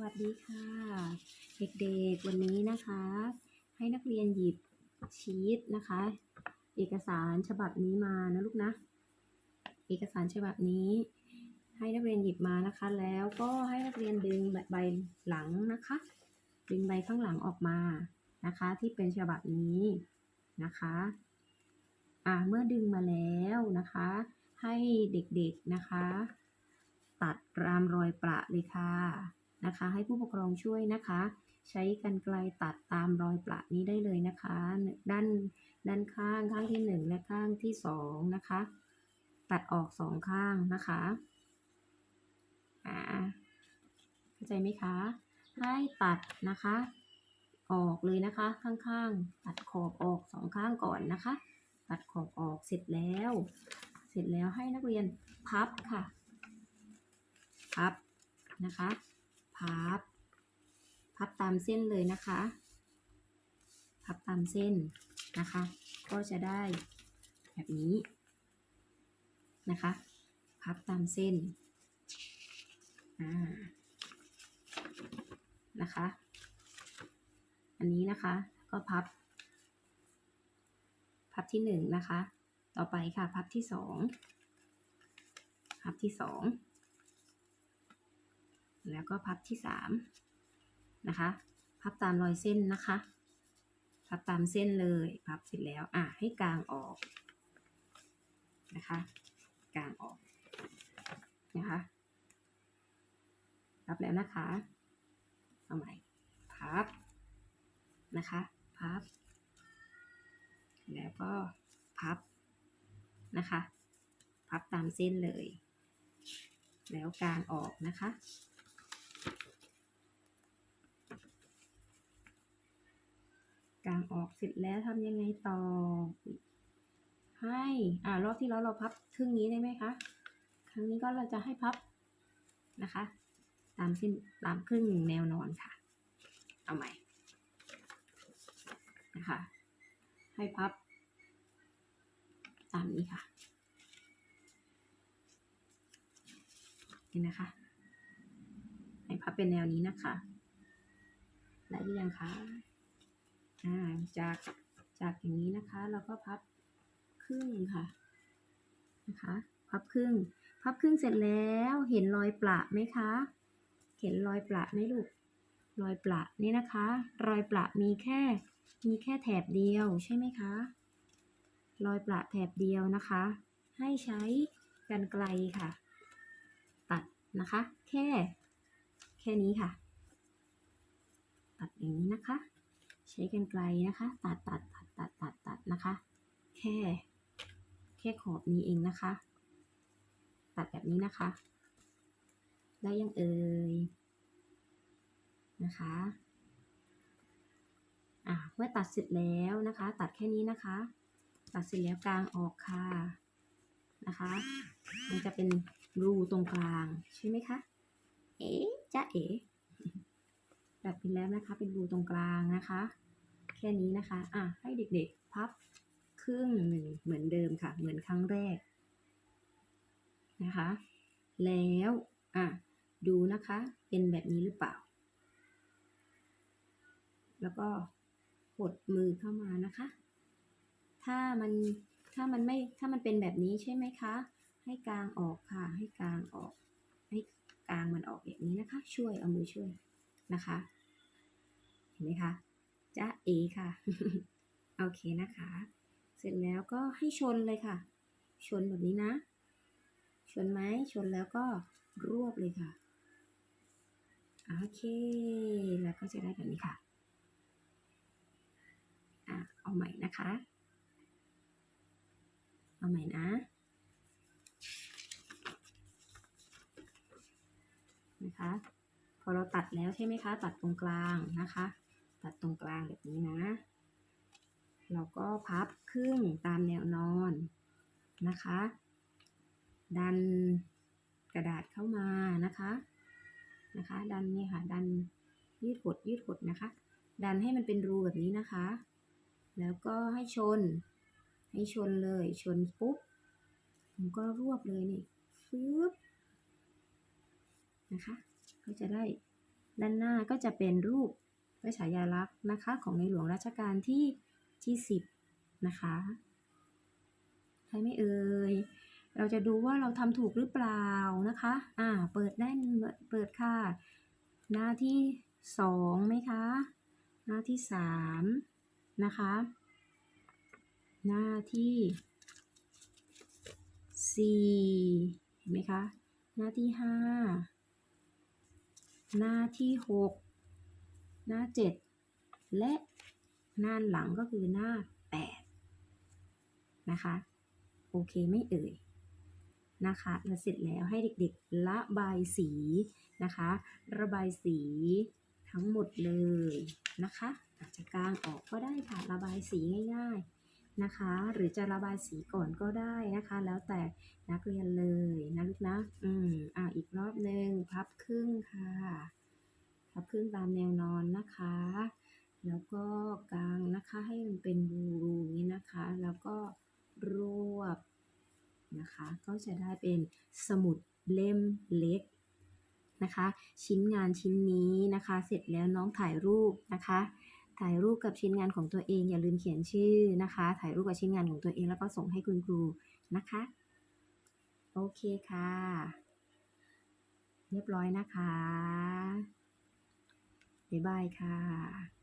วัสดีค่ะ เด็กๆวันนี้นะคะ ให้นักเรียนหยิบชีตนะคะ เอกสารฉบับนี้มานะลูกนะ เอกสารฉบับนี้ ให้นักเรียนหยิบมานะคะ แล้วก็ให้นักเรียนดึงใบหลังนะคะ ดึงใบข้างหลังออกมานะคะ ที่เป็นฉบับนี้นะคะอ่าเมื่อดึงมาแล้วนะคะ ให้เด็กๆนะคะ ตัดรามรอยประเลยค่ะ นะคะ ให้ผู้ปกครองช่วยนะคะ ใช้กันไกลตัดตามรอยประนี้ได้เลยนะคะ ด้านด้านข้างข้างที่หนึ่งและข้างที่สองนะคะ ตัดออกสองข้างนะคะอ่าเข้าใจไหมคะ ให้ตัดนะคะ ออกเลยนะคะข้างๆ ตัดขอบออกสองข้างก่อนนะคะ ตัดขอบออกเสร็จแล้ว เสร็จแล้วให้นักเรียนพับค่ะ พับนะคะ พับ พับตามเส้นเลยนะคะ พับตามเส้นนะคะ ก็จะได้แบบนี้นะคะ พับตามเส้นอ่านะคะ อันนี้นะคะก็พับ พับที่หนึ่งนะคะ ต่อไปค่ะ พับที่สองพับที่สอง แล้วก็พับที่สามนะคะ พับตามรอยเส้นนะคะ พับตามเส้นเลย พับเสร็จแล้วอะให้กลางออกนะคะกลางออกนะคะพับแล้วนะคะเอาใหม่พับนะคะ พับ แล้วก็พับนะคะ พับตามเส้นเลย แล้วกางออกนะคะ กาง ออกเสร็จแล้วทำยังไงต่อ ให้อ่ารอบที่แล้วเราพับครึ่งนี้ได้ไหมคะ ครั้งนี้ก็เราจะให้พับนะคะ ตามเส้นตามครึ่งแนวนอนค่ะ เอาใหม่นะคะ ให้พับ ตามนี้ค่ะเห็นนะคะให้พับเป็นแนวนี้นะคะ ได้หรือยังคะ อ่าจากจากอย่างนี้นะคะ เราก็พับครึ่งค่ะนะคะ พับครึ่ง พับครึ่งเสร็จแล้วเห็นรอยประไหมคะ เห็นรอยประไหมลูกรอยประนี่นะคะ รอยประมีแค่มีแค่แถบเดียวใช่ไหมคะรอยประแถบเดียวนะคะ ให้ใช้กันไกลค่ะ ตัดนะคะ แค่ แค่นี้ค่ะ ตัดอย่างนี้นะคะ ใช้กันไกลนะคะ ตัดตัดตัดตัดตัดตัดนะคะ แค่ แค่ขอบนี้เองนะคะ ตัดแบบนี้นะคะ ได้ยังเอ่ยนะคะอะเมื่อตัดเสร็จแล้วนะคะ ตัดแค่นี้นะคะ ตัดเสร็จแล้วกลางออกค่ะนะคะ มันจะเป็นรูตรงกลางใช่ไหมคะ เอ๊จ๊ะเอ๋ ตัดไปแล้วนะคะ เป็นรูตรงกลางนะคะ แค่นี้นะคะ อะให้เด็กๆพับครึ่งหนึ่งเหมือนเดิมค่ะ เหมือนครั้งแรกนะคะ แล้วอะดูนะคะ เป็นแบบนี้หรือเปล่า แล้วก็กดมือเข้ามานะคะ ถ้ามันถ้ามันไม่ถ้ามันเป็นแบบนี้ใช่ไหมคะ ให้กลางออกค่ะ ให้กลางออก ให้กลางมันออกแบบนี้นะคะ ช่วยเอามือช่วย นะคะ เห็นไหมคะจ้าเอค่ะ โอเคนะคะ เสร็จแล้วก็ให้ชนเลยค่ะ ชนแบบนี้นะ ชนไหมชนแล้วก็รวบเลยค่ะ โอเค แล้วก็จะได้แบบนี้ค่ะอะเอาใหม่นะคะ เอาใหม่นะ นะคะ พอเราตัดแล้วใช่ไหมคะ ตัดตรงกลางนะคะ ตัดตรงกลางแบบนี้นะ เราก็พับครึ่งตามแนวนอนนะคะ ดันกระดาษเข้ามานะคะนะคะ ดันนี่ค่ะ ดันยืดหดยืดหดนะคะ ดันให้มันเป็นรูแบบนี้นะคะ แล้วก็ให้ชน ให้ชนเลยชนปุ๊บผมก็รวบเลยนี่ฟึบนะคะ ก็จะได้ด้านหน้าก็จะเป็นรูปพระฉายาลักษณ์นะคะของในหลวงรัชกาลที่ที่สิบนะคะใช่ไหมเอ่ย เราจะดูว่าเราทำถูกหรือเปล่านะคะ อ่า เปิดได้เปิดค่ะ หน้าที่สองไหมคะ หน้าที่สามนะคะ หน้าที่สี่เห็นไหมคะ หน้าที่ห้า หน้าที่หกหน้าเจ็ดและหน้าหลังก็คือหน้าแปดนะคะ โอเคไม่เอ่ยนะคะแล้วเสร็จแล้วให้เด็กๆระบายสีนะคะ ระบายสีทั้งหมดเลยนะคะ อาจจะกางออกก็ได้ค่ะ ระบายสีง่ายๆ นะคะ หรือจะระบายสีก่อนก็ได้นะคะ แล้วแต่นักเรียนเลยนะลูกนะอืมอ่าอีกรอบหนึ่งพับครึ่งค่ะ พับครึ่งตามแนวนอนนะคะ แล้วก็กางนะคะให้มันเป็นรูๆอย่างนี้นะคะ แล้วก็รวบนะคะ ก็จะได้เป็นสมุดเล่มเล็กนะคะ ชิ้นงานชิ้นนี้นะคะ เสร็จแล้วน้องถ่ายรูปนะคะ ถ่ายรูปกับชิ้นงานของตัวเอง อย่าลืมเขียนชื่อนะคะ ถ่ายรูปกับชิ้นงานของตัวเองแล้วก็ส่งให้คุณครูนะคะ โอเคค่ะ เรียบร้อยนะคะบ๊ายบายค่ะ